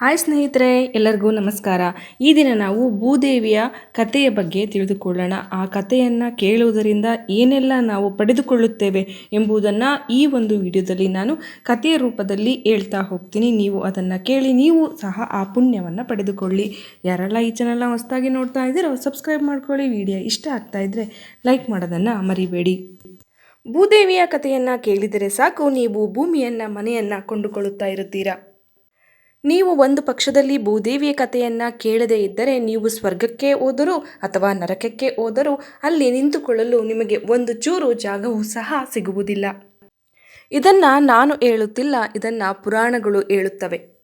Hi ಸ್ನೇಹಿತರೆ, ಎಲ್ಲರಿಗೂ ನಮಸ್ಕಾರ. ಈ ದಿನ ನಾವು ಭೂದೇವಿಯ ಕಥೆಯ ಬಗ್ಗೆ ತಿಳಿದುಕೊಳ್ಳೋಣ. ಆ ಕಥೆಯನ್ನು ಕೇಳುವುದರಿಂದ ಏನೆಲ್ಲ ನಾವು ಪಡೆದುಕೊಳ್ಳುತ್ತೇವೆ ಎಂಬುದನ್ನು ಈ ಒಂದು ವಿಡಿಯೋದಲ್ಲಿ ನಾನು ಕಥೆಯ ರೂಪದಲ್ಲಿ ಹೇಳ್ತಾ ಹೋಗ್ತೀನಿ. ನೀವು ಅದನ್ನು ಕೇಳಿ ನೀವು ಸಹ ಆ ಪುಣ್ಯವನ್ನು ಪಡೆದುಕೊಳ್ಳಿ. ಯಾರೆಲ್ಲ ಈ ಚಾನಲ್ನ ಹೊಸದಾಗಿ ನೋಡ್ತಾ ಇದ್ದೀರೋ ಸಬ್ಸ್ಕ್ರೈಬ್ ಮಾಡ್ಕೊಳ್ಳಿ. ವಿಡಿಯೋ ಇಷ್ಟ ಆಗ್ತಾ ಇದ್ದರೆ ಲೈಕ್ ಮಾಡೋದನ್ನು ಮರಿಬೇಡಿ. ಭೂದೇವಿಯ ಕಥೆಯನ್ನು ಕೇಳಿದರೆ ಸಾಕು. ನೀವು ಭೂಮಿಯನ್ನು, ಮನೆಯನ್ನು ಕೊಂಡುಕೊಳ್ಳುತ್ತಾ ಇರುತ್ತೀರಾ? ನೀವು ಒಂದು ಪಕ್ಷದಲ್ಲಿ ಭೂದೇವಿಯ ಕಥೆಯನ್ನು ಕೇಳದೇ ಇದ್ದರೆ ನೀವು ಸ್ವರ್ಗಕ್ಕೆ ಹೋದರೂ ಅಥವಾ ನರಕಕ್ಕೆ ಹೋದರೂ ಅಲ್ಲಿ ನಿಂತುಕೊಳ್ಳಲು ನಿಮಗೆ ಒಂದು ಚೂರು ಜಾಗವೂ ಸಹ ಸಿಗುವುದಿಲ್ಲ. ಇದನ್ನು ನಾನು ಹೇಳುತ್ತಿಲ್ಲ, ಇದನ್ನು ಪುರಾಣಗಳು ಹೇಳುತ್ತವೆ.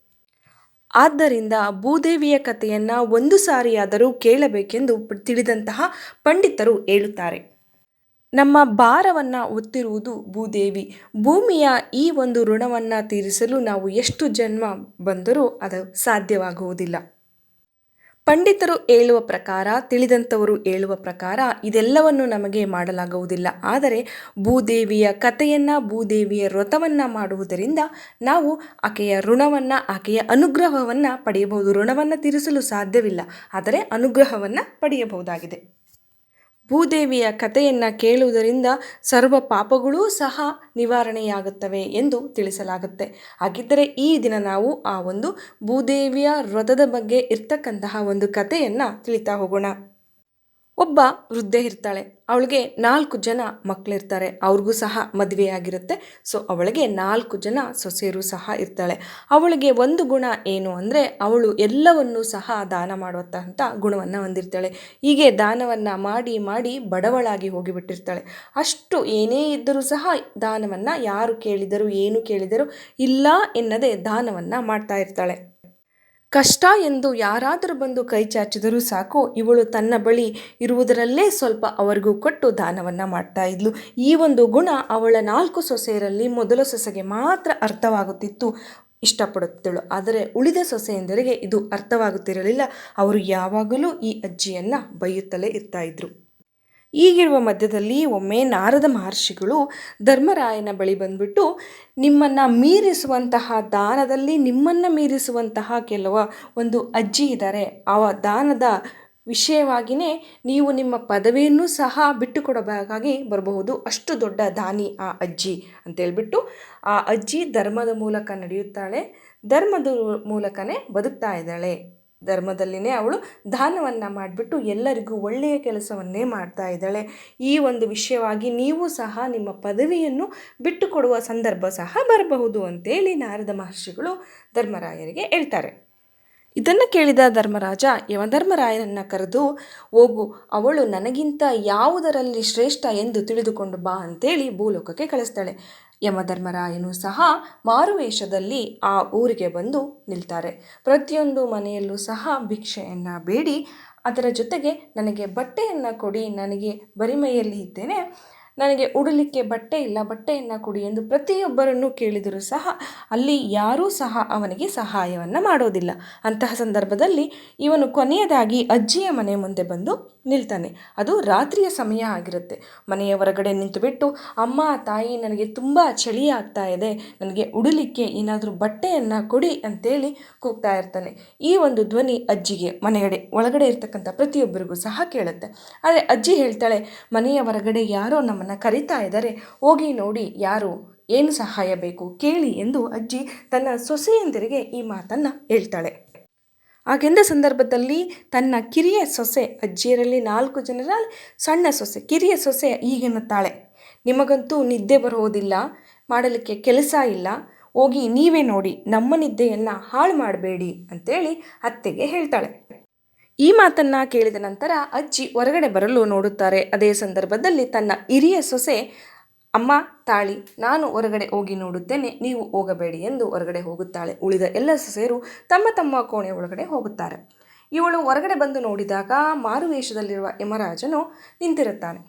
ಆದ್ದರಿಂದ ಭೂದೇವಿಯ ಕಥೆಯನ್ನು ಒಂದು ಸಾರಿಯಾದರೂ ಕೇಳಬೇಕೆಂದು ತಿಳಿದಂತಹ ಪಂಡಿತರು ಹೇಳುತ್ತಾರೆ. ನಮ್ಮ ಭಾರವನ್ನು ಹೊತ್ತಿರುವುದು ಭೂದೇವಿ. ಭೂಮಿಯ ಈ ಒಂದು ಋಣವನ್ನು ತೀರಿಸಲು ನಾವು ಎಷ್ಟು ಜನ್ಮ ಬಂದರೂ ಅದು ಸಾಧ್ಯವಾಗುವುದಿಲ್ಲ. ಪಂಡಿತರು ಹೇಳುವ ಪ್ರಕಾರ, ತಿಳಿದಂಥವರು ಹೇಳುವ ಪ್ರಕಾರ ಇದೆಲ್ಲವನ್ನು ನಮಗೆ ಮಾಡಲಾಗುವುದಿಲ್ಲ. ಆದರೆ ಭೂದೇವಿಯ ಕಥೆಯನ್ನು, ಭೂದೇವಿಯ ವ್ರತವನ್ನು ಮಾಡುವುದರಿಂದ ನಾವು ಆಕೆಯ ಋಣವನ್ನು, ಆಕೆಯ ಅನುಗ್ರಹವನ್ನು ಪಡೆಯಬಹುದು. ಋಣವನ್ನು ತೀರಿಸಲು ಸಾಧ್ಯವಿಲ್ಲ, ಆದರೆ ಅನುಗ್ರಹವನ್ನು ಪಡೆಯಬಹುದಾಗಿದೆ. ಭೂದೇವಿಯ ಕಥೆಯನ್ನು ಕೇಳುವುದರಿಂದ ಸರ್ವ ಪಾಪಗಳೂ ಸಹ ನಿವಾರಣೆಯಾಗುತ್ತವೆ ಎಂದು ತಿಳಿಸಲಾಗುತ್ತೆ. ಹಾಗಿದ್ದರೆ ಈ ದಿನ ನಾವು ಆ ಒಂದು ಭೂದೇವಿಯ ವ್ರತದ ಬಗ್ಗೆ ಇರ್ತಕ್ಕಂತಹ ಒಂದು ಕಥೆಯನ್ನು ತಿಳಿತಾ ಹೋಗೋಣ. ಒಬ್ಬ ವೃದ್ಧೆ ಇರ್ತಾಳೆ. ಅವಳಿಗೆ ನಾಲ್ಕು ಜನ ಮಕ್ಕಳಿರ್ತಾರೆ ಅವ್ರಿಗೂ ಸಹ ಮದುವೆಯಾಗಿರುತ್ತೆ. ಸೊ ಅವಳಿಗೆ ನಾಲ್ಕು ಜನ ಸೊಸೆಯರು ಸಹ ಇರ್ತಾಳೆ. ಅವಳಿಗೆ ಒಂದು ಗುಣ ಏನು ಅಂದರೆ, ಅವಳು ಎಲ್ಲವನ್ನೂ ಸಹ ದಾನ ಮಾಡುವಂತಹ ಗುಣವನ್ನು ಹೊಂದಿರ್ತಾಳೆ. ಹೀಗೆ ದಾನವನ್ನು ಮಾಡಿ ಮಾಡಿ ಬಡವಳಾಗಿ ಹೋಗಿಬಿಟ್ಟಿರ್ತಾಳೆ. ಅಷ್ಟು ಏನೇ ಇದ್ದರೂ ಸಹ ದಾನವನ್ನು ಯಾರು ಕೇಳಿದರು, ಏನು ಕೇಳಿದರು ಇಲ್ಲ ಎನ್ನದೇ ದಾನವನ್ನು ಮಾಡ್ತಾ ಇರ್ತಾಳೆ. ಕಷ್ಟ ಎಂದು ಯಾರಾದರೂ ಬಂದು ಕೈ ಚಾಚಿದರೂ ಸಾಕು, ಇವಳು ತನ್ನ ಬಳಿ ಇರುವುದರಲ್ಲೇ ಸ್ವಲ್ಪ ಅವರಿಗೂ ಕೊಟ್ಟು ದಾನವನ್ನು ಮಾಡ್ತಾ ಇದ್ಲು. ಈ ಒಂದು ಗುಣ ಅವಳ ನಾಲ್ಕು ಸೊಸೆಯರಲ್ಲಿ ಮೊದಲ ಸೊಸೆಗೆ ಮಾತ್ರ ಅರ್ಥವಾಗುತ್ತಿತ್ತು, ಇಷ್ಟಪಡುತ್ತಿದ್ದಳು. ಆದರೆ ಉಳಿದ ಸೊಸೆಯಂದರಿಗೆ ಇದು ಅರ್ಥವಾಗುತ್ತಿರಲಿಲ್ಲ. ಅವರು ಯಾವಾಗಲೂ ಈ ಅಜ್ಜಿಯನ್ನು ಬೈಯುತ್ತಲೇ ಇರ್ತಾ ಇದ್ರು. ಈಗಿರುವ ಮಧ್ಯದಲ್ಲಿ ಒಮ್ಮೆ ನಾರದ ಮಹರ್ಷಿಗಳು ಧರ್ಮರಾಯನ ಬಳಿ ಬಂದ್ಬಿಟ್ಟು ನಿಮ್ಮನ್ನು ಮೀರಿಸುವಂತಹ ದಾನದಲ್ಲಿ ನಿಮ್ಮನ್ನು ಮೀರಿಸುವಂತಹ ಕೆಲವ ಒಂದು ಅಜ್ಜಿ ಇದ್ದಾರೆ ಆ ದಾನದ ವಿಷಯವಾಗಿಯೇ ನೀವು ನಿಮ್ಮ ಪದವಿಯನ್ನು ಸಹ ಬಿಟ್ಟುಕೊಡಬೇಕಾಗಿ ಬರಬಹುದು. ಅಷ್ಟು ದೊಡ್ಡ ದಾನಿ ಆ ಅಜ್ಜಿ ಅಂತೇಳ್ಬಿಟ್ಟು ಆ ಅಜ್ಜಿ ಧರ್ಮದ ಮೂಲಕ ನಡೆಯುತ್ತಾಳೆ. ಧರ್ಮದ ಮೂಲಕನೇ ಬದುಕ್ತಾ ಇದ್ದಾಳೆ. ಧರ್ಮದಲ್ಲಿನೇ ಅವಳು ದಾನವನ್ನು ಮಾಡಿಬಿಟ್ಟು ಎಲ್ಲರಿಗೂ ಒಳ್ಳೆಯ ಕೆಲಸವನ್ನೇ ಮಾಡ್ತಾ ಇದ್ದಾಳೆ. ಈ ಒಂದು ವಿಷಯವಾಗಿ ನೀವು ಸಹ ನಿಮ್ಮ ಪದವಿಯನ್ನು ಬಿಟ್ಟುಕೊಡುವ ಸಂದರ್ಭ ಸಹ ಬರಬಹುದು ಅಂತೇಳಿ ನಾರದ ಮಹರ್ಷಿಗಳು ಧರ್ಮರಾಯರಿಗೆ ಹೇಳ್ತಾರೆ. ಇದನ್ನು ಕೇಳಿದ ಧರ್ಮರಾಜ ಯಮಧರ್ಮರಾಯನನ್ನು ಕರೆದು ಹೋಗು, ಅವಳು ನನಗಿಂತ ಯಾವುದರಲ್ಲಿ ಶ್ರೇಷ್ಠ ಎಂದು ತಿಳಿದುಕೊಂಡು ಬಾ ಅಂತೇಳಿ ಭೂಲೋಕಕ್ಕೆ ಕಳಿಸ್ತಾಳೆ. ಯಮಧರ್ಮರಾಯನು ಸಹ ಮಾರುವೇಷದಲ್ಲಿ ಆ ಊರಿಗೆ ಬಂದು ನಿಲ್ತಾರೆ. ಪ್ರತಿಯೊಂದು ಮನೆಯಲ್ಲೂ ಸಹ ಭಿಕ್ಷೆಯನ್ನು ಬೇಡಿ. ಅದರ ಜೊತೆಗೆ ನನಗೆ ಬಟ್ಟೆಯನ್ನು ಕೊಡಿ, ನನಗೆ ಬರಿಮೈಯಲ್ಲಿ ಇದ್ದೇನೆ. ನನಗೆ ಉಡಲಿಕ್ಕೆ ಬಟ್ಟೆ ಇಲ್ಲ, ಬಟ್ಟೆಯನ್ನು ಕೊಡಿ ಎಂದು ಪ್ರತಿಯೊಬ್ಬರನ್ನು ಕೇಳಿದರೂ ಸಹ ಅಲ್ಲಿ ಯಾರೂ ಸಹ ಅವನಿಗೆ ಸಹಾಯವನ್ನು ಮಾಡೋದಿಲ್ಲ. ಅಂತಹ ಸಂದರ್ಭದಲ್ಲಿ ಇವನು ಕೊನೆಯದಾಗಿ ಅಜ್ಜಿಯ ಮನೆ ಮುಂದೆ ಬಂದು ನಿಲ್ತಾನೆ. ಅದು ರಾತ್ರಿಯ ಸಮಯ ಆಗಿರುತ್ತೆ. ಮನೆಯ ಹೊರಗಡೆ ನಿಂತುಬಿಟ್ಟು, ಅಮ್ಮ, ತಾಯಿ, ನನಗೆ ತುಂಬ ಚಳಿ ಆಗ್ತಾ ಇದೆ, ನನಗೆ ಉಡಲಿಕ್ಕೆ ಏನಾದರೂ ಬಟ್ಟೆಯನ್ನು ಕೊಡಿ ಅಂತೇಳಿ ಕೂಗ್ತಾ ಇರ್ತಾನೆ. ಈ ಒಂದು ಧ್ವನಿ ಅಜ್ಜಿಗೆ ಮನೆಗಡೆ ಒಳಗಡೆ ಇರ್ತಕ್ಕಂಥ ಪ್ರತಿಯೊಬ್ಬರಿಗೂ ಸಹ ಕೇಳುತ್ತೆ. ಆದರೆ ಅಜ್ಜಿ ಹೇಳ್ತಾಳೆ, ಮನೆಯ ಹೊರಗಡೆ ಯಾರೋ ನಮ್ಮನ್ನು ಕರಿತಾ ಇದ್ದಾರೆ, ಹೋಗಿ ನೋಡಿ ಯಾರು, ಏನು ಸಹಾಯ ಬೇಕು ಕೇಳಿ ಎಂದು ಅಜ್ಜಿ ತನ್ನ ಸೊಸೆಯಂದಿರಿಗೆ ಈ ಮಾತನ್ನು ಹೇಳ್ತಾಳೆ. ಹಾಗೆಂದ ಸಂದರ್ಭದಲ್ಲಿ ತನ್ನ ಕಿರಿಯ ಸೊಸೆ ಅಜ್ಜಿಯರಲ್ಲಿ ನಾಲ್ಕು ಜನರ ಸಣ್ಣ ಸೊಸೆ, ಕಿರಿಯ ಸೊಸೆ ಈಗೆನ್ನುತ್ತಾಳೆ ನಿಮಗಂತೂ ನಿದ್ದೆ ಬರುವುದಿಲ್ಲ, ಮಾಡಲಿಕ್ಕೆ ಕೆಲಸ ಇಲ್ಲ, ಹೋಗಿ ನೀವೇ ನೋಡಿ, ನಮ್ಮ ನಿದ್ದೆಯನ್ನು ಹಾಳು ಮಾಡಬೇಡಿ ಅಂತೇಳಿ ಅತ್ತೆಗೆ ಹೇಳ್ತಾಳೆ. ಈ ಮಾತನ್ನ ಕೇಳಿದ ನಂತರ ಅಜ್ಜಿ ಹೊರಗಡೆ ಬರಲು ನೋಡುತ್ತಾರೆ. ಅದೇ ಸಂದರ್ಭದಲ್ಲಿ ತನ್ನ ಹಿರಿಯ ಸೊಸೆ, ಅಮ್ಮ, ತಾಳಿ, ನಾನು ಹೊರಗಡೆ ಹೋಗಿ ನೋಡುತ್ತೇನೆ. ನೀವು ಹೋಗಬೇಡಿ ಎಂದು ಹೊರಗಡೆ ಹೋಗುತ್ತಾಳೆ. ಉಳಿದ ಎಲ್ಲ ಸೊಸೆಯರು ತಮ್ಮ ತಮ್ಮ ಕೋಣೆ ಒಳಗಡೆ ಹೋಗುತ್ತಾರೆ. ಇವಳು ಹೊರಗಡೆ ಬಂದು ನೋಡಿದಾಗ ಮಾರುವೇಷದಲ್ಲಿರುವ ಯಮರಾಜನು ನಿಂತಿರುತ್ತಾನೆ.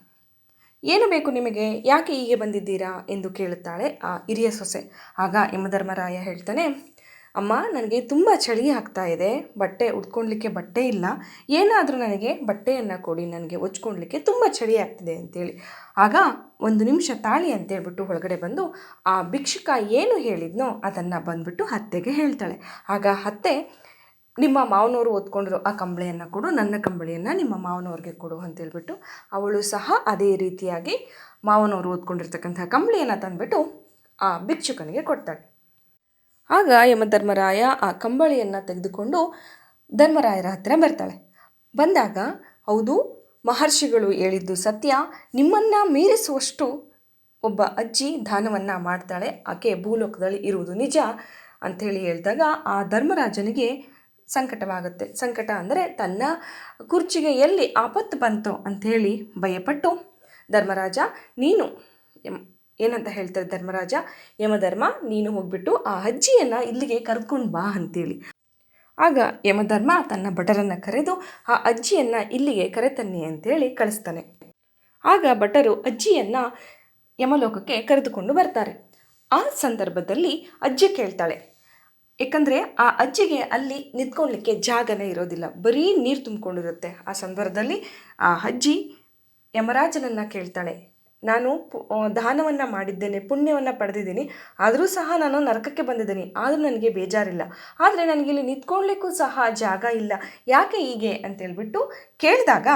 ಏನು ಬೇಕು ನಿಮಗೆ? ಯಾಕೆ ಹೀಗೆ ಬಂದಿದ್ದೀರಾ? ಎಂದು ಕೇಳುತ್ತಾಳೆ ಆ ಹಿರಿಯ ಸೊಸೆ. ಆಗ ಯಮಧರ್ಮರಾಯ ಹೇಳ್ತಾನೆ ಅಮ್ಮ, ನನಗೆ ತುಂಬ ಚಳಿ ಆಗ್ತಾ ಇದೆ, ಬಟ್ಟೆ ಉಟ್ಕೊಳ್ಲಿಕ್ಕೆ ಬಟ್ಟೆ ಇಲ್ಲ, ಏನಾದರೂ ನನಗೆ ಬಟ್ಟೆಯನ್ನು ಕೊಡಿ, ನನಗೆ ಒಚ್ಕೊಳ್ಲಿಕ್ಕೆ ತುಂಬ ಚಳಿ ಆಗ್ತಿದೆ ಅಂತೇಳಿ. ಆಗ ಒಂದು ನಿಮಿಷ ತಾಳಿ ಅಂತೇಳ್ಬಿಟ್ಟು ಒಳಗಡೆ ಬಂದು, ಆ ಭಿಕ್ಷುಕ ಏನು ಹೇಳಿದ್ನೋ ಅದನ್ನು ಬಂದುಬಿಟ್ಟು ಅತ್ತೆಗೆ ಹೇಳ್ತಾಳೆ. ಆಗ ಅತ್ತೆ, ನಿಮ್ಮ ಮಾವನವರು ಓದ್ಕೊಂಡಿರೋ ಆ ಕಂಬಳಿಯನ್ನು ಕೊಡು, ನನ್ನ ಕಂಬಳಿಯನ್ನು ನಿಮ್ಮ ಮಾವನವ್ರಿಗೆ ಕೊಡು ಅಂತೇಳ್ಬಿಟ್ಟು, ಅವಳು ಸಹ ಅದೇ ರೀತಿಯಾಗಿ ಮಾವನವರು ಓದ್ಕೊಂಡಿರ್ತಕ್ಕಂಥ ಕಂಬಳಿಯನ್ನು ತಂದುಬಿಟ್ಟು ಆ ಭಿಕ್ಷುಕನಿಗೆ ಕೊಡ್ತಾಳೆ. ಆಗ ಯಮಧರ್ಮರಾಯ ಆ ಕಂಬಳಿಯನ್ನು ತೆಗೆದುಕೊಂಡು ಧರ್ಮರಾಯರ ಹತ್ತಿರ ಬರ್ತಾಳೆ. ಬಂದಾಗ, ಹೌದು, ಮಹರ್ಷಿಗಳು ಹೇಳಿದ್ದು ಸತ್ಯ. ನಿಮ್ಮನ್ನು ಮೀರಿಸುವಷ್ಟು ಒಬ್ಬ ಅಜ್ಜಿ ದಾನವನ್ನು ಮಾಡ್ತಾಳೆ. ಆಕೆ ಭೂಲೋಕದಲ್ಲಿ ಇರುವುದು ನಿಜ ಅಂಥೇಳಿ ಹೇಳಿದಾಗ ಆ ಧರ್ಮರಾಜನಿಗೆ ಸಂಕಟವಾಗುತ್ತೆ. ಸಂಕಟ ಅಂದರೆ ತನ್ನ ಕುರ್ಚಿಗೆ ಎಲ್ಲಿ ಆಪತ್ತು ಬಂತು ಅಂಥೇಳಿ ಭಯಪಟ್ಟು, ಧರ್ಮರಾಜ, ನೀನು ಏನಂತ ಹೇಳ್ತಾರೆ ಧರ್ಮರಾಜ? ಯಮಧರ್ಮ, ನೀನು ಹೋಗ್ಬಿಟ್ಟು ಆ ಅಜ್ಜಿಯನ್ನು ಇಲ್ಲಿಗೆ ಕರ್ಕೊಂಡು ಬಾ ಅಂತೇಳಿ. ಆಗ ಯಮಧರ್ಮ ತನ್ನ ಭಟರನ್ನು ಕರೆದು ಆ ಅಜ್ಜಿಯನ್ನು ಇಲ್ಲಿಗೆ ಕರೆತನ್ನಿ ಅಂತೇಳಿ ಕಳಿಸ್ತಾನೆ. ಆಗ ಭಟರು ಅಜ್ಜಿಯನ್ನು ಯಮಲೋಕಕ್ಕೆ ಕರೆದುಕೊಂಡು ಬರ್ತಾರೆ. ಆ ಸಂದರ್ಭದಲ್ಲಿ ಅಜ್ಜಿ ಕೇಳ್ತಾಳೆ, ಏಕೆಂದರೆ ಆ ಅಜ್ಜಿಗೆ ಅಲ್ಲಿ ನಿಂತ್ಕೊಳ್ಳಿಕ್ಕೆ ಜಾಗನೇ ಇರೋದಿಲ್ಲ, ಬರೀ ನೀರು ತುಂಬಿಕೊಂಡಿರುತ್ತೆ. ಆ ಸಂದರ್ಭದಲ್ಲಿ ಆ ಅಜ್ಜಿ ಯಮರಾಜನನ್ನು ಕೇಳ್ತಾಳೆ ನಾನು ಪು- ದಾನವನ್ನು ಮಾಡಿದ್ದೇನೆ, ಪುಣ್ಯವನ್ನು ಪಡೆದಿದ್ದೀನಿ. ಆದರೂ ಸಹ ನಾನು ನರಕಕ್ಕೆ ಬಂದಿದ್ದೀನಿ. ಆದರೂ ನನಗೆ ಬೇಜಾರಿಲ್ಲ. ಆದರೆ ನನಗಿಲ್ಲಿ ನಿಂತ್ಕೊಳ್ಳಿಕ್ಕೂ ಸಹ ಜಾಗ ಇಲ್ಲ. ಯಾಕೆ ಹೀಗೆ ಅಂತೇಳ್ಬಿಟ್ಟು ಕೇಳಿದಾಗ,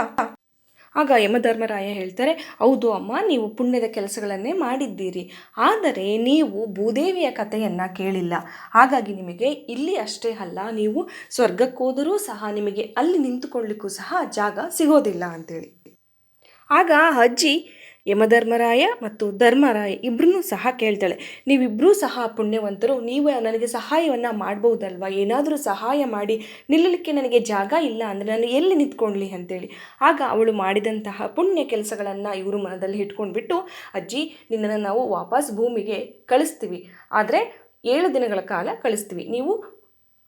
ಆಗ ಯಮಧರ್ಮರಾಯ ಹೇಳ್ತಾರೆ, ಹೌದು ಅಮ್ಮ, ನೀವು ಪುಣ್ಯದ ಕೆಲಸಗಳನ್ನೇ ಮಾಡಿದ್ದೀರಿ. ಆದರೆ ನೀವು ಭೂದೇವಿಯ ಕಥೆಯನ್ನು ಕೇಳಿಲ್ಲ. ಹಾಗಾಗಿ ನಿಮಗೆ ಇಲ್ಲಿ ಅಷ್ಟೇ ಅಲ್ಲ, ನೀವು ಸ್ವರ್ಗಕ್ಕೋದರೂ ಸಹ ನಿಮಗೆ ಅಲ್ಲಿ ನಿಂತುಕೊಳ್ಳಿಕ್ಕೂ ಸಹ ಜಾಗ ಸಿಗೋದಿಲ್ಲ ಅಂತೇಳಿ. ಆಗ ಅಜ್ಜಿ ಯಮಧರ್ಮರಾಯ ಮತ್ತು ಧರ್ಮರಾಯ ಇಬ್ಬರನ್ನೂ ಸಹ ಕೇಳ್ತಾಳೆ. ನೀವಿಬ್ಬರೂ ಸಹ ಪುಣ್ಯವಂತರು, ನೀವು ನನಗೆ ಸಹಾಯವನ್ನು ಮಾಡ್ಬೋದಲ್ವಾ ಏನಾದರೂ ಸಹಾಯ ಮಾಡಿ, ನಿಲ್ಲಲಿಕ್ಕೆ ನನಗೆ ಜಾಗ ಇಲ್ಲ ಅಂದರೆ ನಾನು ಎಲ್ಲಿ ನಿಂತ್ಕೊಳ್ಳಿ ಅಂತೇಳಿ. ಆಗ ಅವಳು ಮಾಡಿದಂತಹ ಪುಣ್ಯ ಕೆಲಸಗಳನ್ನು ಇವರು ಮನದಲ್ಲಿ ಇಟ್ಕೊಂಡ್ಬಿಟ್ಟು, ಅಜ್ಜಿ, ನಿನ್ನನ್ನು ನಾವು ವಾಪಸ್ ಭೂಮಿಗೆ ಕಳಿಸ್ತೀವಿ. ಆದರೆ ಏಳು ದಿನಗಳ ಕಾಲ ಕಳಿಸ್ತೀವಿ. ನೀವು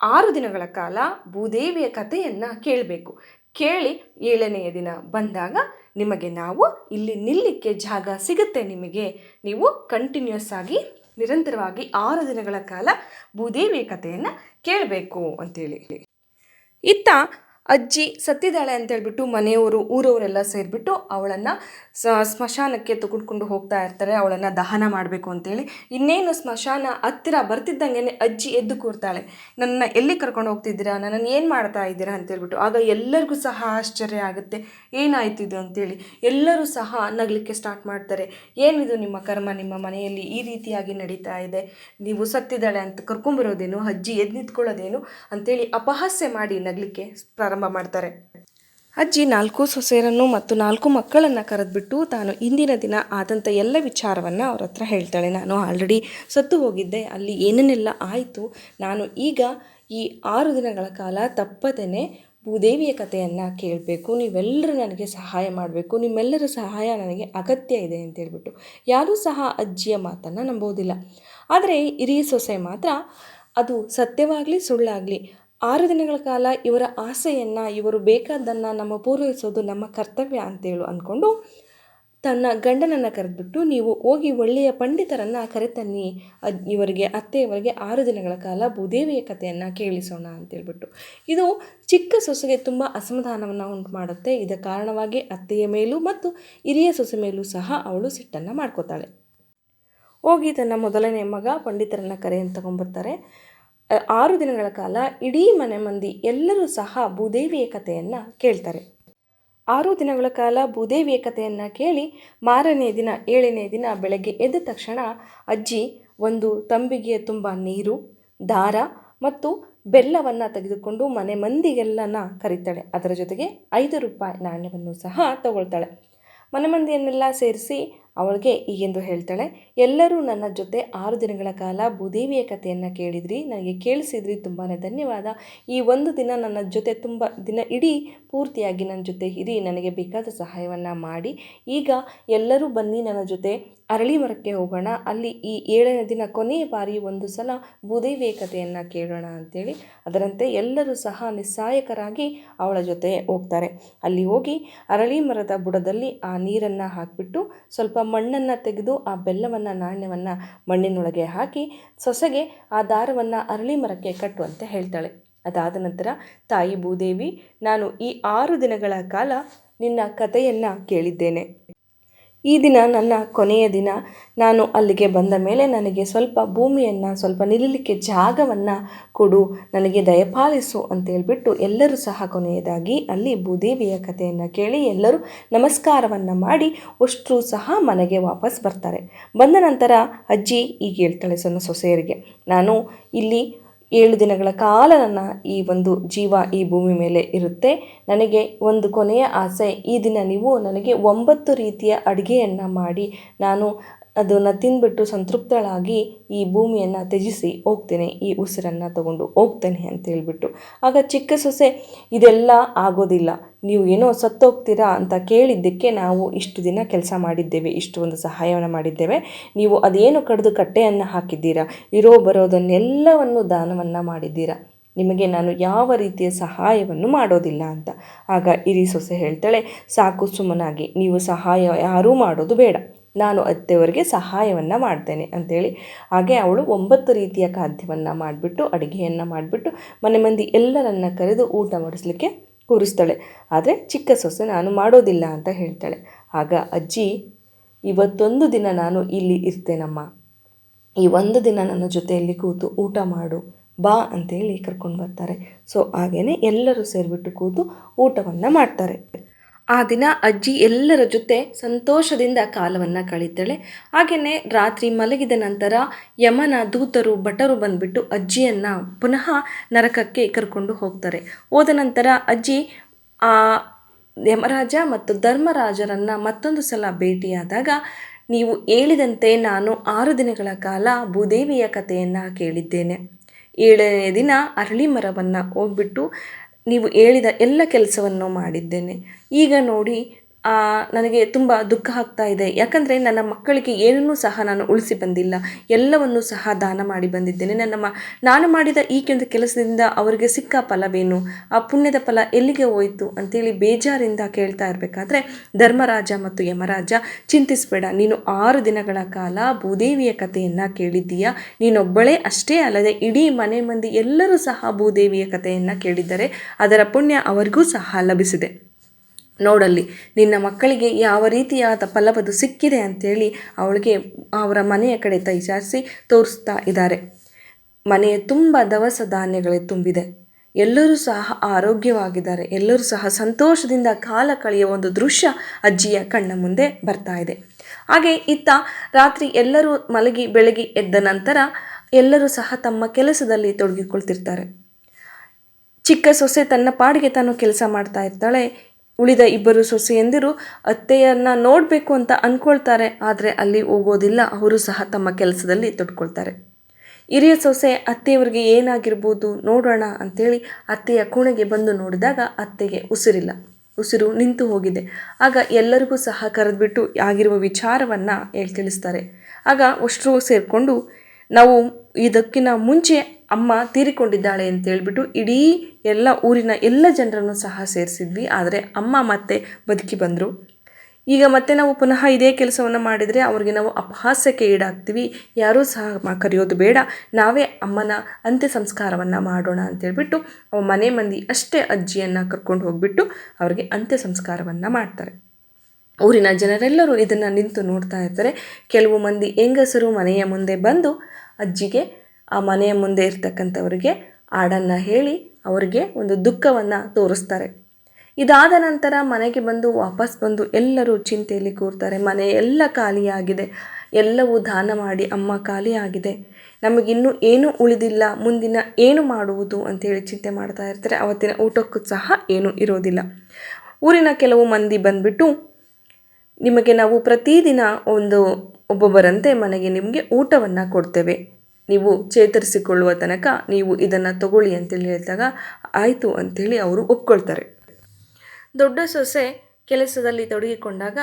ಆರು ದಿನಗಳ ಕಾಲ ಭೂದೇವಿಯ ಕಥೆಯನ್ನು ಕೇಳಬೇಕು. ಕೇಳಿ ಏಳನೆಯ ದಿನ ಬಂದಾಗ ನಿಮಗೆ ನಾವು ಇಲ್ಲಿ ನಿಲ್ಲಕ್ಕೆ ಜಾಗ ಸಿಗುತ್ತೆ ನಿಮಗೆ. ನೀವು ಕಂಟಿನ್ಯೂಸ್ ಆಗಿ, ನಿರಂತರವಾಗಿ ಆರು ದಿನಗಳ ಕಾಲ ಭೂದೇವಿಯ ಕಥೆಯನ್ನು ಕೇಳಬೇಕು ಅಂತೇಳಿ. ಇತ್ತ ಅಜ್ಜಿ ಸತ್ತಿದ್ದಾಳೆ ಅಂತೇಳ್ಬಿಟ್ಟು ಮನೆಯವರು, ಊರವರೆಲ್ಲ ಸೇರಿಬಿಟ್ಟು ಅವಳನ್ನು ಸ್ಮಶಾನಕ್ಕೆ ತೆಗೆದುಕೊಂಡು ಹೋಗ್ತಾ ಇರ್ತಾರೆ, ಅವಳನ್ನು ದಹನ ಮಾಡಬೇಕು ಅಂತೇಳಿ. ಇನ್ನೇನು ಸ್ಮಶಾನ ಹತ್ತಿರ ಬರ್ತಿದ್ದಂಗೆ ಅಜ್ಜಿ ಎದ್ದು ಕೂರ್ತಾಳೆ. ನನ್ನ ಎಲ್ಲಿ ಕರ್ಕೊಂಡು ಹೋಗ್ತಿದ್ದೀರಾ? ನನ್ನನ್ನು ಏನು ಮಾಡ್ತಾ ಇದ್ದೀರಾ? ಅಂತೇಳ್ಬಿಟ್ಟು ಆಗ ಎಲ್ಲರಿಗೂ ಸಹ ಆಶ್ಚರ್ಯ ಆಗುತ್ತೆ. ಏನಾಯ್ತು ಇದು? ಅಂತೇಳಿ. ಎಲ್ಲರೂ ಸಹ ನಗಲಿಕ್ಕೆ ಸ್ಟಾರ್ಟ್ ಮಾಡ್ತಾರೆ. ಏನಿದು ನಿಮ್ಮ ಕರ್ಮ? ನಿಮ್ಮ ಮನೆಯಲ್ಲಿ ಈ ರೀತಿಯಾಗಿ ನಡೀತಾ ಇದೆ. ನೀವು ಸತ್ತಿದ್ದಾಳೆ ಅಂತ ಕರ್ಕೊಂಬರೋದೇನು? ಅಜ್ಜಿ ಎದ್ದು ನಿಂತ್ಕೊಳ್ಳೋದೇನು? ಅಂತೇಳಿ ಅಪಹಾಸ್ಯ ಮಾಡಿ ನಗಲಿಕ್ಕೆ ಪ್ರಾರಂಭ ಮಾಡ್ತಾರೆ. ಅಜ್ಜಿ ನಾಲ್ಕು ಸೊಸೆಯರನ್ನು ಮತ್ತು ನಾಲ್ಕು ಮಕ್ಕಳನ್ನು ಕರೆದ್ಬಿಟ್ಟು ತಾನು ಇಂದಿನ ದಿನ ಆದಂಥ ಎಲ್ಲ ವಿಚಾರವನ್ನು ಅವ್ರ ಹತ್ರ ಹೇಳ್ತಾಳೆ. ನಾನು ಆಲ್ರೆಡಿ ಸತ್ತು ಹೋಗಿದ್ದೆ. ಅಲ್ಲಿ ಏನೇನೆಲ್ಲ ಆಯಿತು, ನಾನು ಈಗ ಈ ಆರು ದಿನಗಳ ಕಾಲ ತಪ್ಪದೇ ಭೂದೇವಿಯ ಕಥೆಯನ್ನು ಕೇಳಬೇಕು. ನೀವೆಲ್ಲರೂ ನನಗೆ ಸಹಾಯ ಮಾಡಬೇಕು. ನಿಮ್ಮೆಲ್ಲರ ಸಹಾಯ ನನಗೆ ಅಗತ್ಯ ಇದೆ ಅಂತ ಹೇಳ್ಬಿಟ್ಟು. ಯಾರೂ ಸಹ ಅಜ್ಜಿಯ ಮಾತನ್ನು ನಂಬೋದಿಲ್ಲ ಆದರೆ ಹಿರಿಯ ಸೊಸೆ ಮಾತ್ರ ಅದು ಸತ್ಯವಾಗಲಿ ಸುಳ್ಳಾಗಲಿ ಆರು ದಿನಗಳ ಕಾಲ ಇವರ ಆಸೆಯನ್ನು, ಇವರು ಬೇಕಾದ್ದನ್ನು ನಮ್ಮ ಪೂರೈಸೋದು ನಮ್ಮ ಕರ್ತವ್ಯ ಅಂತೇಳು ಅಂದ್ಕೊಂಡು ತನ್ನ ಗಂಡನನ್ನು ಕರೆದ್ಬಿಟ್ಟು, ನೀವು ಹೋಗಿ ಒಳ್ಳೆಯ ಪಂಡಿತರನ್ನು ಕರೆತನ್ನಿ. ಅದು ಇವರಿಗೆ, ಅತ್ತೆಯವರಿಗೆ ಆರು ದಿನಗಳ ಕಾಲ ಭೂದೇವಿಯ ಕಥೆಯನ್ನು ಕೇಳಿಸೋಣ ಅಂತೇಳ್ಬಿಟ್ಟು. ಇದು ಚಿಕ್ಕ ಸೊಸೆಗೆ ತುಂಬ ಅಸಮಾಧಾನವನ್ನು ಉಂಟು ಮಾಡುತ್ತೆ ಇದ ಕಾರಣವಾಗಿ ಅತ್ತೆಯ ಮೇಲೂ ಮತ್ತು ಹಿರಿಯ ಸೊಸೆ ಮೇಲೂ ಸಹ ಅವಳು ಸಿಟ್ಟನ್ನು ಮಾಡ್ಕೋತಾಳೆ. ಹೋಗಿ ತನ್ನ ಮೊದಲನೇ ಮಗ ಪಂಡಿತರನ್ನು ಕರೆಯನ್ನು ತಗೊಂಬರ್ತಾರೆ ಅ- ಆರು ದಿನಗಳ ಕಾಲ ಇಡೀ ಮನೆ ಮಂದಿ ಎಲ್ಲರೂ ಸಹ ಭೂದೇವಿಯ ಕಥೆಯನ್ನು ಕೇಳ್ತಾರೆ. ಆರು ದಿನಗಳ ಕಾಲ ಭೂದೇವಿಯ ಕಥೆಯನ್ನು ಕೇಳಿ ಮಾರನೇ ದಿನ, ಏಳನೇ ದಿನ ಬೆಳಗ್ಗೆ ಎದ್ದ ತಕ್ಷಣ ಅಜ್ಜಿ ಒಂದು ತಂಬಿಗೆಯ ತುಂಬ ನೀರು, ದಾರ ಮತ್ತು ಬೆಲ್ಲವನ್ನು ತೆಗೆದುಕೊಂಡು ಮನೆ ಮಂದಿಗೆಲ್ಲನ ಕರೀತಾಳೆ. ಅದರ ಜೊತೆಗೆ ಐದು ರೂಪಾಯಿ ನಾಣ್ಯವನ್ನು ಸಹ ತಗೊಳ್ತಾಳೆ. ಮನೆ ಮಂದಿಯನ್ನೆಲ್ಲ ಸೇರಿಸಿ ಅವಳಿಗೆ ಹೀಗೆಂದು ಹೇಳ್ತಾಳೆ, ಎಲ್ಲರೂ ನನ್ನ ಜೊತೆ ಆರು ದಿನಗಳ ಕಾಲ ಭೂದೇವಿಯ ಕಥೆಯನ್ನು ಕೇಳಿದ್ರಿ, ನನಗೆ ಕೇಳಿಸಿದ್ರಿ ತುಂಬಾ ಧನ್ಯವಾದ. ಈ ಒಂದು ದಿನ ನನ್ನ ಜೊತೆ ತುಂಬ, ದಿನ ಇಡೀ ಪೂರ್ತಿಯಾಗಿ ನನ್ನ ಜೊತೆ ಇರಿ, ನನಗೆ ಬೇಕಾದ ಸಹಾಯವನ್ನು ಮಾಡಿ. ಈಗ ಎಲ್ಲರೂ ಬನ್ನಿ ನನ್ನ ಜೊತೆ ಅರಳಿ ಮರಕ್ಕೆ ಹೋಗೋಣ. ಅಲ್ಲಿ ಈ ಏಳನೇ ದಿನ ಕೊನೆಯ ಬಾರಿ ಒಂದು ಸಲ ಭೂದೇವಿಯ ಕಥೆಯನ್ನು ಕೇಳೋಣ ಅಂತೇಳಿ ಅದರಂತೆ ಎಲ್ಲರೂ ಸಹ ನಿಸ್ಸಾಯಕರಾಗಿ ಅವಳ ಜೊತೆ ಹೋಗ್ತಾರೆ. ಅಲ್ಲಿ ಹೋಗಿ ಅರಳಿ ಮರದ ಬುಡದಲ್ಲಿ ಆ ನೀರನ್ನು ಹಾಕಿಬಿಟ್ಟು ಸ್ವಲ್ಪ ಮಣ್ಣನ್ನು ತೆಗೆದು ಆ ಬೆಲ್ಲವನ್ನು, ನಾಣ್ಯವನ್ನು ಮಣ್ಣಿನೊಳಗೆ ಹಾಕಿ ಸೊಸೆಗೆ ಆ ದಾರವನ್ನು ಅರಳಿ ಮರಕ್ಕೆ ಕಟ್ಟುವಂತೆ ಹೇಳ್ತಾಳೆ. ಅದಾದ ನಂತರ, ತಾಯಿ ಭೂದೇವಿ, ನಾನು ಈ ಆರು ದಿನಗಳ ಕಾಲ ನಿನ್ನ ಕಥೆಯನ್ನು ಕೇಳಿದ್ದೇನೆ. ಈ ದಿನ ನನ್ನ ಕೊನೆಯ ದಿನ. ನಾನು ಅಲ್ಲಿಗೆ ಬಂದ ಮೇಲೆ ನನಗೆ ಸ್ವಲ್ಪ ಭೂಮಿಯನ್ನು, ಸ್ವಲ್ಪ ನಿಲ್ಲಲಿಕ್ಕೆ ಜಾಗವನ್ನು ಕೊಡು, ನನಗೆ ದಯಪಾಲಿಸು ಅಂತ ಹೇಳ್ಬಿಟ್ಟು ಎಲ್ಲರೂ ಸಹ ಕೊನೆಯದಾಗಿ ಅಲ್ಲಿ ಭೂದೇವಿಯ ಕಥೆಯನ್ನು ಕೇಳಿ ಎಲ್ಲರೂ ನಮಸ್ಕಾರವನ್ನು ಮಾಡಿ ಅಷ್ಟರೂ ಸಹ ಮನೆಗೆ ವಾಪಸ್ ಬರ್ತಾರೆ. ಬಂದ ನಂತರ ಅಜ್ಜಿ ಈಗ ಹೇಳ್ತಾಳೆ ಸೊನ್ನ ಸೊಸೆಯರಿಗೆ, ನಾನು ಇಲ್ಲಿ ಏಳು ದಿನಗಳ ಕಾಲ ನನ್ನ ಈ ಒಂದು ಜೀವ ಈ ಭೂಮಿ ಮೇಲೆ ಇರುತ್ತೆ. ನನಗೆ ಒಂದು ಕೊನೆಯ ಆಸೆ, ಈ ದಿನ ನೀವು ನನಗೆ ಒಂಬತ್ತು ರೀತಿಯ ಅಡುಗೆಯನ್ನು ಮಾಡಿ, ನಾನು ಅದನ್ನು ತಿಂದುಬಿಟ್ಟು ಸಂತೃಪ್ತಳಾಗಿ ಈ ಭೂಮಿಯನ್ನು ತ್ಯಜಿಸಿ ಹೋಗ್ತೇನೆ, ಈ ಉಸಿರನ್ನು ತಗೊಂಡು ಹೋಗ್ತೇನೆ ಅಂತ ಹೇಳಿಬಿಟ್ಟು. ಆಗ ಚಿಕ್ಕ ಸೊಸೆ, ಇದೆಲ್ಲ ಆಗೋದಿಲ್ಲ. ನೀವು ಏನೋ ಸತ್ತೋಗ್ತೀರಾ ಅಂತ ಕೇಳಿದ್ದಕ್ಕೆ ನಾವು ಇಷ್ಟು ದಿನ ಕೆಲಸ ಮಾಡಿದ್ದೇವೆ ಇಷ್ಟು ಒಂದು ಸಹಾಯವನ್ನು ಮಾಡಿದ್ದೇವೆ. ನೀವು ಅದೇನು ಕಡಿದು ಕಟ್ಟೆಯನ್ನು ಹಾಕಿದ್ದೀರಾ? ಇರೋ ಬರೋದನ್ನೆಲ್ಲವನ್ನು ದಾನವನ್ನು ಮಾಡಿದ್ದೀರಾ? ನಿಮಗೆ ನಾನು ಯಾವ ರೀತಿಯ ಸಹಾಯವನ್ನು ಮಾಡೋದಿಲ್ಲ ಅಂತ. ಆಗ ಇರಿ ಸೊಸೆ ಹೇಳ್ತಾಳೆ, ಸಾಕು ಸುಮ್ಮನಾಗಿ, ನೀವು ಸಹಾಯ ಯಾರೂ ಮಾಡೋದು ಬೇಡ. ನಾನು ಅತ್ತೆಯವರಿಗೆ ಸಹಾಯವನ್ನು ಮಾಡ್ತೇನೆ ಅಂಥೇಳಿ ಹಾಗೆ ಅವಳು ಒಂಬತ್ತು ರೀತಿಯ ಖಾದ್ಯವನ್ನು ಮಾಡಿಬಿಟ್ಟು, ಅಡುಗೆಯನ್ನು ಮಾಡಿಬಿಟ್ಟು, ಮನೆ ಮಂದಿ ಎಲ್ಲರನ್ನ ಕರೆದು ಊಟ ಮಾಡಿಸ್ಲಿಕ್ಕೆ ಕೂರಿಸ್ತಾಳೆ. ಆದರೆ ಚಿಕ್ಕ ಸೊಸೆ ನಾನು ಮಾಡೋದಿಲ್ಲ ಅಂತ ಹೇಳ್ತಾಳೆ. ಆಗ ಅಜ್ಜಿ, ಇವತ್ತೊಂದು ದಿನ ನಾನು ಇಲ್ಲಿ ಇರ್ತೇನಮ್ಮ. ಈ ಒಂದು ದಿನ ನನ್ನ ಜೊತೆಯಲ್ಲಿ ಕೂತು ಊಟ ಮಾಡು, ಬಾ ಅಂತೇಳಿ ಕರ್ಕೊಂಡು ಬರ್ತಾರೆ. ಸೊ ಹಾಗೆಯೇ ಎಲ್ಲರೂ ಸೇರಿಬಿಟ್ಟು ಕೂತು ಊಟವನ್ನು ಮಾಡ್ತಾರೆ. ಆ ದಿನ ಅಜ್ಜಿ ಎಲ್ಲರ ಜೊತೆ ಸಂತೋಷದಿಂದ ಕಾಲವನ್ನು ಕಳೀತಾಳೆ. ಹಾಗೆಯೇ ರಾತ್ರಿ ಮಲಗಿದ ನಂತರ ಯಮನ ದೂತರು ಭಟರು ಬಂದುಬಿಟ್ಟು ಅಜ್ಜಿಯನ್ನು ಪುನಃ ನರಕಕ್ಕೆ ಕರ್ಕೊಂಡು ಹೋಗ್ತಾರೆ. ಹೋದ ನಂತರ ಅಜ್ಜಿ ಆ ಯಮರಾಜ ಮತ್ತು ಧರ್ಮರಾಜರನ್ನು ಮತ್ತೊಂದು ಸಲ ಭೇಟಿಯಾದಾಗ, ನೀವು ಹೇಳಿದಂತೆ ನಾನು ಆರು ದಿನಗಳ ಕಾಲ ಭೂದೇವಿಯ ಕಥೆಯನ್ನು ಕೇಳಿದ್ದೇನೆ. ಏಳನೇ ದಿನ ಅರಳಿ ಮರವನ್ನು ಹೋಗ್ಬಿಟ್ಟು ನೀವು ಹೇಳಿದ ಎಲ್ಲ ಕೆಲಸವನ್ನು ಮಾಡಿದ್ದೇನೆ. ಈಗ ನೋಡಿ ನನಗೆ ತುಂಬ ದುಃಖ ಆಗ್ತಾ ಇದೆ. ಯಾಕಂದರೆ ನನ್ನ ಮಕ್ಕಳಿಗೆ ಏನನ್ನೂ ಸಹ ನಾನು ಉಳಿಸಿ ಬಂದಿಲ್ಲ. ಎಲ್ಲವನ್ನೂ ಸಹ ದಾನ ಮಾಡಿ ಬಂದಿದ್ದೇನೆ. ನನ್ನ ಮ, ನಾನು ಮಾಡಿದ ಈ ಒಂದು ಕೆಲಸದಿಂದ ಅವರಿಗೆ ಸಿಕ್ಕ ಫಲವೇನು? ಆ ಪುಣ್ಯದ ಫಲ ಎಲ್ಲಿಗೆ ಹೋಯಿತು ಅಂತೇಳಿ ಬೇಜಾರಿಂದ ಕೇಳ್ತಾ ಇರಬೇಕಾದ್ರೆ, ಧರ್ಮರಾಜ ಮತ್ತು ಯಮರಾಜ, ಚಿಂತಿಸಬೇಡ. ನೀನು ಆರು ದಿನಗಳ ಕಾಲ ಭೂದೇವಿಯ ಕಥೆಯನ್ನು ಕೇಳಿದ್ದೀಯಾ. ನೀನೊಬ್ಬಳೇ ಅಷ್ಟೇ ಅಲ್ಲದೆ ಇಡೀ ಮನೆ ಮಂದಿ ಎಲ್ಲರೂ ಸಹ ಭೂದೇವಿಯ ಕಥೆಯನ್ನು ಕೇಳಿದ್ದಾರೆ ಅದರ ಪುಣ್ಯ ಅವರಿಗೂ ಸಹ ಲಭಿಸಿದೆ. ನೋಡಲ್ಲಿ. ನಿನ್ನ ಮಕ್ಕಳಿಗೆ ಯಾವ ರೀತಿಯಾದ ಫಲವದು ಸಿಕ್ಕಿದೆ ಅಂತೇಳಿ ಅವಳಿಗೆ ಅವರ ಮನೆಯ ಕಡೆ ತೈಚಾರಿಸಿ ತೋರಿಸ್ತಾ ಇದ್ದಾರೆ. ಮನೆಯ ತುಂಬ ದವಸ ಧಾನ್ಯಗಳೇ ತುಂಬಿದೆ. ಎಲ್ಲರೂ ಸಹ ಆರೋಗ್ಯವಾಗಿದ್ದಾರೆ. ಎಲ್ಲರೂ ಸಹ ಸಂತೋಷದಿಂದ ಕಾಲ ಕಳೆಯುವ ಒಂದು ದೃಶ್ಯ ಅಜ್ಜಿಯ ಕಣ್ಣ ಮುಂದೆ ಬರ್ತಾ ಇದೆ. ಹಾಗೆ ಇತ್ತ ರಾತ್ರಿ ಎಲ್ಲರೂ ಮಲಗಿ ಬೆಳಗಿ ಎದ್ದ ನಂತರ ಎಲ್ಲರೂ ಸಹ ತಮ್ಮ ಕೆಲಸದಲ್ಲಿ ತೊಡಗಿಕೊಳ್ತಿರ್ತಾರೆ. ಚಿಕ್ಕ ಸೊಸೆ ತನ್ನ ಪಾಡಿಗೆ ತಾನು ಕೆಲಸ ಮಾಡ್ತಾ ಇರ್ತಾಳೆ. ಉಳಿದ ಇಬ್ಬರು ಸೊಸೆಯಂದಿರು ಅತ್ತೆಯನ್ನು ನೋಡಬೇಕು ಅಂತ ಅಂದ್ಕೊಳ್ತಾರೆ ಆದರೆ ಅಲ್ಲಿ ಹೋಗೋದಿಲ್ಲ. ಅವರು ಸಹ ತಮ್ಮ ಕೆಲಸದಲ್ಲಿ ತೊಡ್ಕೊಳ್ತಾರೆ. ಹಿರಿಯ ಸೊಸೆ, ಅತ್ತೆಯವರಿಗೆ ಏನಾಗಿರ್ಬೋದು ನೋಡೋಣ ಅಂಥೇಳಿ ಅತ್ತೆಯ ಕೋಣೆಗೆ ಬಂದು ನೋಡಿದಾಗ ಅತ್ತೆಗೆ ಉಸಿರಿಲ್ಲ. ಉಸಿರು ನಿಂತು ಹೋಗಿದೆ. ಆಗ ಎಲ್ಲರಿಗೂ ಸಹ ಕರೆದುಬಿಟ್ಟು ಆಗಿರುವ ವಿಚಾರವನ್ನು ಹೇಳಿ, ತಿಳಿಸ್ತಾರೆ. ಆಗ ಅಷ್ಟರು ಸೇರಿಕೊಂಡು, ನಾವು ಇದಕ್ಕಿಂತ ಮುಂಚೆ ಅಮ್ಮ ತೀರಿಕೊಂಡಿದ್ದಾಳೆ ಅಂತ ಹೇಳ್ಬಿಟ್ಟು ಇಡೀ ಎಲ್ಲ ಊರಿನ ಎಲ್ಲ ಜನರನ್ನು ಸಹ ಸೇರಿಸಿದ್ವಿ. ಆದರೆ ಅಮ್ಮ ಮತ್ತೆ ಬದುಕಿ ಬಂದರು. ಈಗ ಮತ್ತೆ ನಾವು ಪುನಃ ಇದೇ ಕೆಲಸವನ್ನು ಮಾಡಿದರೆ ಅವ್ರಿಗೆ ನಾವು ಅಪಹಾಸ್ಯಕ್ಕೆ ಈಡಾಗ್ತೀವಿ. ಯಾರೂ ಸಹ ಕರೆಯೋದು ಬೇಡ. ನಾವೇ ಅಮ್ಮನ ಅಂತ್ಯ ಸಂಸ್ಕಾರವನ್ನು ಮಾಡೋಣ ಅಂತೇಳ್ಬಿಟ್ಟು ಅವ ಮನೆ ಮಂದಿ ಅಷ್ಟೇ ಅಜ್ಜಿಯನ್ನು ಕರ್ಕೊಂಡು ಹೋಗಿಬಿಟ್ಟು ಅವ್ರಿಗೆ ಅಂತ್ಯ ಸಂಸ್ಕಾರವನ್ನು ಮಾಡ್ತಾರೆ. ಊರಿನ ಜನರೆಲ್ಲರೂ ಇದನ್ನು ನಿಂತು ನೋಡ್ತಾ ಇರ್ತಾರೆ. ಕೆಲವು ಮಂದಿ ಹೆಂಗಸರು ಮನೆಯ ಮುಂದೆ ಬಂದು ಅಜ್ಜಿಗೆ ಆ ಮನೆಯ ಮುಂದೆ ಇರ್ತಕ್ಕಂಥವರಿಗೆ ಹಾಡನ್ನು ಹೇಳಿ ಅವರಿಗೆ ಒಂದು ದುಃಖವನ್ನು ತೋರಿಸ್ತಾರೆ. ಇದಾದ ನಂತರ ಮನೆಗೆ ಬಂದು ವಾಪಸ್ ಬಂದು ಎಲ್ಲರೂ ಚಿಂತೆಯಲ್ಲಿ ಕೂರ್ತಾರೆ. ಮನೆ ಎಲ್ಲ ಖಾಲಿಯಾಗಿದೆ. ಎಲ್ಲವೂ ದಾನ ಮಾಡಿ ಅಮ್ಮ ಖಾಲಿಯಾಗಿದೆ. ನಮಗಿನ್ನೂ ಏನೂ ಉಳಿದಿಲ್ಲ. ಮುಂದಿನ ಏನು ಮಾಡುವುದು ಅಂತೇಳಿ ಚಿಂತೆ ಮಾಡ್ತಾ ಇರ್ತಾರೆ. ಅವತ್ತಿನ ಊಟಕ್ಕೂ ಸಹ ಏನೂ ಇರೋದಿಲ್ಲ. ಊರಿನ ಕೆಲವು ಮಂದಿ ಬಂದುಬಿಟ್ಟು ನಿಮಗೆ ನಾವು ಪ್ರತಿದಿನ ಒಂದು ಒಬ್ಬೊಬ್ಬರಂತೆ ಮನೆಗೆ ನಿಮಗೆ ಊಟವನ್ನು ಕೊಡ್ತೇವೆ. ನೀವು ಚೇತರಿಸಿಕೊಳ್ಳುವ ತನಕ ನೀವು ಇದನ್ನು ತಗೊಳ್ಳಿ ಅಂತೇಳಿ ಹೇಳಿದಾಗ ಆಯಿತು ಅಂಥೇಳಿ ಅವರು ಒಪ್ಕೊಳ್ತಾರೆ. ದೊಡ್ಡ ಸೊಸೆ ಕೆಲಸದಲ್ಲಿ ತೊಡಗಿಕೊಂಡಾಗ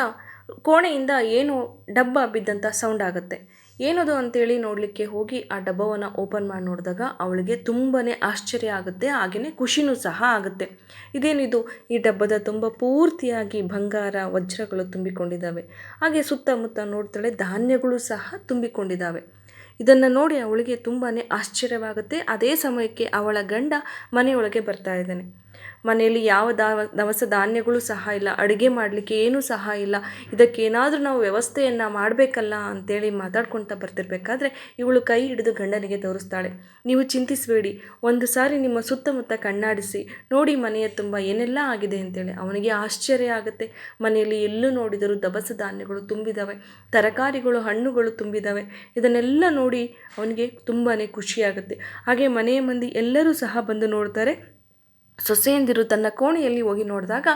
ಕೋಣೆಯಿಂದ ಏನು ಡಬ್ಬ ಬಿದ್ದಂಥ ಸೌಂಡ್ ಆಗುತ್ತೆ. ಏನದು ಅಂತೇಳಿ ನೋಡಲಿಕ್ಕೆ ಹೋಗಿ ಆ ಡಬ್ಬವನ್ನು ಓಪನ್ ಮಾಡಿ ನೋಡಿದಾಗ ಅವಳಿಗೆ ತುಂಬಾ ಆಶ್ಚರ್ಯ ಆಗುತ್ತೆ ಹಾಗೆಯೇ ಖುಷಿನೂ ಸಹ ಆಗುತ್ತೆ. ಇದೇನಿದು? ಈ ಡಬ್ಬದ ತುಂಬ ಪೂರ್ತಿಯಾಗಿ ಬಂಗಾರ ವಜ್ರಗಳು ತುಂಬಿಕೊಂಡಿದ್ದಾವೆ. ಹಾಗೆ ಸುತ್ತಮುತ್ತ ನೋಡ್ತಾಳೆ ಧಾನ್ಯಗಳು ಸಹ ತುಂಬಿಕೊಂಡಿದ್ದಾವೆ. ಇದನ್ನು ನೋಡಿ ಅವಳಿಗೆ ತುಂಬಾ ಆಶ್ಚರ್ಯವಾಗುತ್ತೆ. ಅದೇ ಸಮಯಕ್ಕೆ ಅವಳ ಗಂಡ ಮನೆಯೊಳಗೆ ಬರ್ತಾ ಇದ್ದಾನೆ. ಮನೆಯಲ್ಲಿ ಯಾವ ದಾವ, ದವಸ ಧಾನ್ಯಗಳು ಸಹ ಇಲ್ಲ, ಅಡುಗೆ ಮಾಡಲಿಕ್ಕೆ ಏನೂ ಸಹ ಇಲ್ಲ, ಇದಕ್ಕೇನಾದರೂ ನಾವು ವ್ಯವಸ್ಥೆಯನ್ನು ಮಾಡಬೇಕಲ್ಲ ಅಂತೇಳಿ ಮಾತಾಡ್ಕೊಳ್ತಾ ಬರ್ತಿರ್ಬೇಕಾದ್ರೆ ಇವಳು ಕೈ ಹಿಡಿದು ಗಂಡನಿಗೆ ತೋರಿಸ್ತಾಳೆ. ನೀವು ಚಿಂತಿಸಬೇಡಿ, ಒಂದು ಸಾರಿ ನಿಮ್ಮ ಸುತ್ತಮುತ್ತ ಕಣ್ಣಾಡಿಸಿ, ನೋಡಿ ಮನೆಯ ತುಂಬ ಏನೆಲ್ಲ ಆಗಿದೆ ಅಂತೇಳಿ. ಅವನಿಗೆ ಆಶ್ಚರ್ಯ ಆಗುತ್ತೆ. ಮನೆಯಲ್ಲಿ ಎಲ್ಲೂ ನೋಡಿದರೂ ದವಸ ಧಾನ್ಯಗಳು ತುಂಬಿದಾವೆ, ತರಕಾರಿಗಳು, ಹಣ್ಣುಗಳು ತುಂಬಿದಾವೆ, ಇದನ್ನೆಲ್ಲ ನೋಡಿ ಅವನಿಗೆ ತುಂಬಾ ಖುಷಿಯಾಗುತ್ತೆ. ಹಾಗೆ ಮನೆಯ ಮಂದಿ ಎಲ್ಲರೂ ಸಹ ಬಂದು ನೋಡ್ತಾರೆ. ಸೊಸೆಯಂದಿರು ತನ್ನ ಕೋಣೆಯಲ್ಲಿ ಹೋಗಿ ನೋಡಿದಾಗ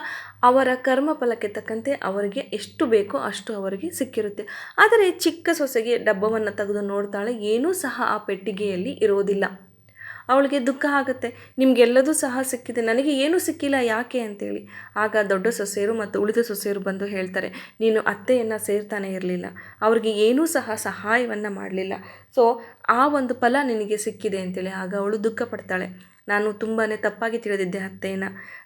ಅವರ ಕರ್ಮಫಲಕ್ಕೆ ತಕ್ಕಂತೆ ಅವರಿಗೆ ಎಷ್ಟು ಬೇಕೋ ಅಷ್ಟು ಅವರಿಗೆ ಸಿಕ್ಕಿರುತ್ತೆ. ಆದರೆ ಚಿಕ್ಕ ಸೊಸೆಗೆ ಡಬ್ಬವನ್ನು ತೆಗೆದು ನೋಡ್ತಾಳೆ, ಏನೂ ಸಹ ಆ ಪೆಟ್ಟಿಗೆಯಲ್ಲಿ ಇರೋದಿಲ್ಲ ಅವಳಿಗೆ ದುಃಖ ಆಗುತ್ತೆ, ನಿಮಗೆಲ್ಲದೂ ಸಹ ಸಿಕ್ಕಿದೆ, ನನಗೆ ಏನೂ ಸಿಕ್ಕಿಲ್ಲ, ಯಾಕೆ ಅಂತೇಳಿ. ಆಗ ದೊಡ್ಡ ಸೊಸೆಯರು ಮತ್ತು ಉಳಿದ ಸೊಸೆಯರು ಬಂದು ಹೇಳ್ತಾರೆ, ನೀನು ಅತ್ತೆಯನ್ನು ಸೇರ್ತಾನೆ ಇರಲಿಲ್ಲ, ಅವ್ರಿಗೆ ಏನೂ ಸಹ ಸಹಾಯವನ್ನು ಮಾಡಲಿಲ್ಲ. ಸೊ ಆ ಒಂದು ಫಲ ನಿನಗೆ ಸಿಕ್ಕಿದೆ ಅಂತೇಳಿ. ಆಗ ಅವಳು ದುಃಖ ಪಡ್ತಾಳೆ ನಾನು ತುಂಬಾ ತಪ್ಪಾಗಿ ತಿಳಿದಿದ್ದೆ ಅತ್ತೆಯನ್ನು.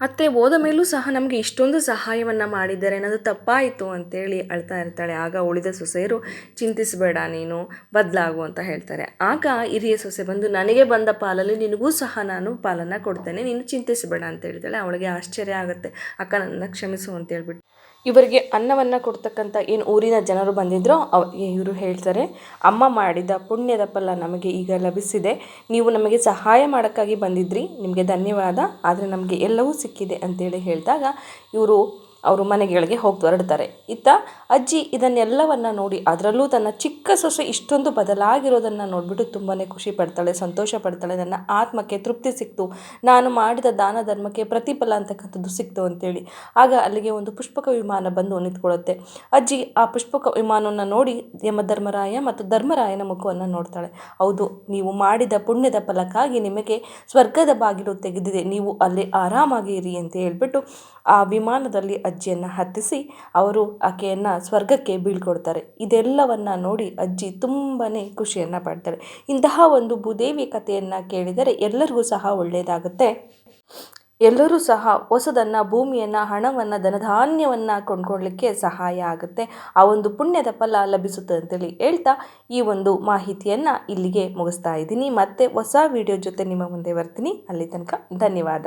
ಅತ್ತೆ ಹೋದ ಮೇಲೂ ಸಹ ನಮಗೆ ಇಷ್ಟೊಂದು ಸಹಾಯವನ್ನು ಮಾಡಿದ್ದಾರೆ. ಅನ್ನೋದು ತಪ್ಪಾಯಿತು ಅಂತೇಳಿ ಅಳ್ತಾ ಇರ್ತಾಳೆ. ಆಗ ಉಳಿದ ಸೊಸೆಯರು, ಚಿಂತಿಸಬೇಡ ನೀನು, ಬದಲಾಗು ಅಂತ ಹೇಳ್ತಾರೆ. ಆಗ ಹಿರಿಯ ಸೊಸೆ ಬಂದು, ನನಗೆ ಬಂದ ಪಾಲಲ್ಲಿ ನಿನಗೂ ಸಹ ನಾನು ಪಾಲನ್ನು ಕೊಡ್ತೇನೆ. ನೀನು ಚಿಂತಿಸಬೇಡ ಅಂತ ಹೇಳ್ತಾಳೆ. ಅವಳಿಗೆ ಆಶ್ಚರ್ಯ ಆಗುತ್ತೆ. ಅಕ್ಕ, ನನ್ನ ಕ್ಷಮಿಸು ಅಂತ ಹೇಳ್ಬಿಟ್ಟು. ಇವರಿಗೆ ಅನ್ನವನ್ನು ಕೊಡ್ತಕ್ಕಂಥ ಏನು ಊರಿನ ಜನರು ಬಂದಿದ್ದರೋ ಅವ ಇವರು ಹೇಳ್ತಾರೆ, ಅಮ್ಮ ಮಾಡಿದ ಪುಣ್ಯದ ಫಲ ನಮಗೆ ಈಗ ಲಭಿಸಿದೆ. ನೀವು ನಮಗೆ ಸಹಾಯ ಮಾಡೋಕ್ಕಾಗಿ ಬಂದಿದ್ರಿ. ನಿಮಗೆ ಧನ್ಯವಾದ. ಆದರೆ ನಮಗೆ ಎಲ್ಲವೂ ಸಿಕ್ಕಿದೆ ಅಂತೇಳಿ ಹೇಳಿದಾಗ ಇವರು ಅವರು ಮನೆಗಳಿಗೆ ಹೋಗಿ ಹೊರಡ್ತಾರೆ. ಇತ್ತ ಅಜ್ಜಿ ಇದನ್ನೆಲ್ಲವನ್ನು ನೋಡಿ ಅದರಲ್ಲೂ ತನ್ನ ಚಿಕ್ಕ ಸೊಸೆ ಇಷ್ಟೊಂದು ಬದಲಾಗಿರೋದನ್ನು ನೋಡಿಬಿಟ್ಟು ತುಂಬಾ ಖುಷಿ ಪಡ್ತಾಳೆ, ಸಂತೋಷ ಪಡ್ತಾಳೆ, ನನ್ನ ಆತ್ಮಕ್ಕೆ ತೃಪ್ತಿ ಸಿಕ್ತು, ನಾನು ಮಾಡಿದ ದಾನ ಧರ್ಮಕ್ಕೆ ಪ್ರತಿಫಲ ಅಂತಕ್ಕಂಥದ್ದು ಸಿಕ್ತು ಅಂತೇಳಿ. ಆಗ ಅಲ್ಲಿಗೆ ಒಂದು ಪುಷ್ಪಕ ವಿಮಾನ ಬಂದು ನಿಂತ್ಕೊಳ್ಳುತ್ತೆ. ಅಜ್ಜಿ ಆ ಪುಷ್ಪಕ ವಿಮಾನವನ್ನು ನೋಡಿ ಯಮಧರ್ಮರಾಯ ಮತ್ತು ಧರ್ಮರಾಯನ ಮುಖವನ್ನು ನೋಡ್ತಾಳೆ. ಹೌದು, ನೀವು ಮಾಡಿದ ಪುಣ್ಯದ ಫಲಕ್ಕಾಗಿ ನಿಮಗೆ ಸ್ವರ್ಗದ ಬಾಗಿಲು ತೆಗೆದಿದೆ, ನೀವು ಅಲ್ಲಿ ಆರಾಮಾಗಿ ಇರಿ ಅಂತ ಹೇಳ್ಬಿಟ್ಟು ಆ ವಿಮಾನದಲ್ಲಿ ಅಜ್ಜಿಯನ್ನು ಹತ್ತಿಸಿ, ಅವರು ಆಕೆಯನ್ನು ಸ್ವರ್ಗಕ್ಕೆ ಬೀಳ್ಕೊಡ್ತಾರೆ. ಇದೆಲ್ಲವನ್ನ ನೋಡಿ ಅಜ್ಜಿ ತುಂಬಾ ಖುಷಿಯನ್ನು ಪಡ್ತಾರೆ. ಇಂತಹ ಒಂದು ಭೂದೇವಿ ಕಥೆಯನ್ನು ಕೇಳಿದರೆ ಎಲ್ಲರಿಗೂ ಸಹ ಒಳ್ಳೆಯದಾಗುತ್ತೆ ಎಲ್ಲರೂ ಸಹ ಹೊಸದನ್ನು, ಭೂಮಿಯನ್ನು, ಹಣವನ್ನು, ಧನಧಾನ್ಯವನ್ನು ಕೊಂಡ್ಕೊಳ್ಳಿಕ್ಕೆ ಸಹಾಯ ಆಗುತ್ತೆ. ಆ ಒಂದು ಪುಣ್ಯದ ಫಲ ಲಭಿಸುತ್ತೆ ಅಂತೇಳಿ ಹೇಳ್ತಾ ಈ ಒಂದು ಮಾಹಿತಿಯನ್ನು ಇಲ್ಲಿಗೆ ಮುಗಿಸ್ತಾ ಇದ್ದೀನಿ. ಮತ್ತೆ ಹೊಸ ವಿಡಿಯೋ ಜೊತೆ ನಿಮ್ಮ ಮುಂದೆ ಬರ್ತೀನಿ. ಅಲ್ಲಿ ತನಕ ಧನ್ಯವಾದ.